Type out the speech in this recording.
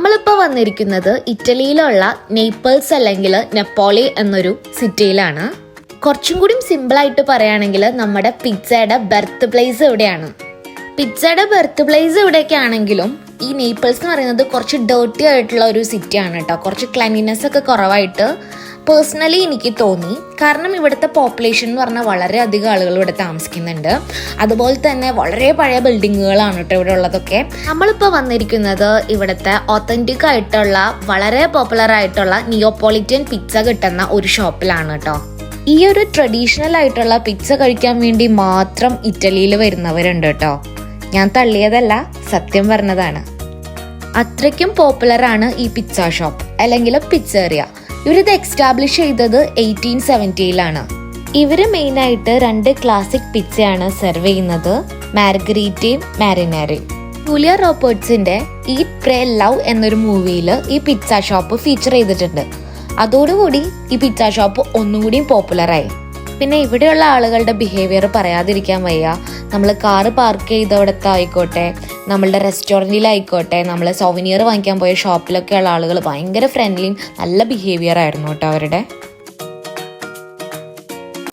നമ്മളിപ്പോൾ വന്നിരിക്കുന്നത് ഇറ്റലിയിലുള്ള നെയ്പ്പിൾസ് അല്ലെങ്കിൽ നെപ്പോളി എന്നൊരു സിറ്റിയിലാണ് കുറച്ചും കൂടി സിമ്പിളായിട്ട് പറയുകയാണെങ്കിൽ നമ്മുടെ പിzzയുടെ ബർത്ത് പ്ലേസ് എവിടെയാണ്? പിzzയുടെ ബർത്ത് പ്ലേസ് എവിടെയൊക്കെ ആണെങ്കിലും ഈ നേപ്പിൾസ് എന്ന് പറയുന്നത് കുറച്ച് ഡേർട്ടി ആയിട്ടുള്ള ഒരു സിറ്റിയാണ് കേട്ടോ. കുറച്ച് ക്ലീനിനെസ് ഒക്കെ കുറവായിട്ട് പേഴ്സണലി എനിക്ക് തോന്നി. കാരണം ഇവിടുത്തെ പോപ്പുലേഷൻ എന്ന് പറഞ്ഞാൽ വളരെ അധികം ആളുകൾ ഇവിടെ താമസിക്കുന്നുണ്ട്. അതുപോലെ തന്നെ വളരെ പഴയ ബിൽഡിങ്ങുകളാണ് കേട്ടോ ഇവിടെ ഉള്ളതൊക്കെ. നമ്മളിപ്പോൾ വന്നിരിക്കുന്നത് ഇവിടുത്തെ ഒത്തന്റിക് ആയിട്ടുള്ള വളരെ പോപ്പുലർ ആയിട്ടുള്ള നിയോപോളിറ്റൻ പിസ്സ കിട്ടുന്ന ഒരു ഷോപ്പിലാണ് കേട്ടോ. ഈ ഒരു ട്രഡീഷണൽ ആയിട്ടുള്ള പിസ്സ കഴിക്കാൻ വേണ്ടി മാത്രം ഇറ്റലിയിൽ വരുന്നവരുണ്ട് കേട്ടോ. ഞാൻ തള്ളിയതല്ല സത്യം പറഞ്ഞതാണ്. അത്രയ്ക്കും പോപ്പുലറാണ് ഈ പിസ്സ ഷോപ്പ് അല്ലെങ്കിൽ പിസ്സേറിയ ഇവരിത് എക്സ്റ്റാബ്ലിഷ് ചെയ്തത് എയ്റ്റീൻ സെവന്റിയിലാണ് ഇവർ മെയിനായിട്ട് രണ്ട് ക്ലാസിക് പിച്ചയാണ് സെർവ് ചെയ്യുന്നത് മാർഗരീറ്റയും മാരിനാരയും ജൂലിയ റോബർട്സിന്റെ ഈ പ്രേ ലവ് എന്നൊരു മൂവിയിൽ ഈ പിസ്സ ഷോപ്പ് ഫീച്ചർ ചെയ്തിട്ടുണ്ട്. അതോടുകൂടി ഈ പിസ്സ ഷോപ്പ് ഒന്നുകൂടിയും പോപ്പുലറായി പിന്നെ ഇവിടെയുള്ള ആളുകളുടെ ബിഹേവിയർ പറയാതിരിക്കാൻ വയ്യ. നമ്മൾ കാറ് പാർക്ക് ചെയ്തവിടത്ത് ആയിക്കോട്ടെ നമ്മളുടെ റെസ്റ്റോറന്റിലായിക്കോട്ടെ നമ്മൾ സോവിനിയർ വാങ്ങിക്കാൻ പോയ ഷോപ്പിലൊക്കെയുള്ള ആളുകൾ ഭയങ്കര ഫ്രണ്ട്ലിയും നല്ല ബിഹേവിയർ ആയിരുന്നു കേട്ടോ അവരുടെ.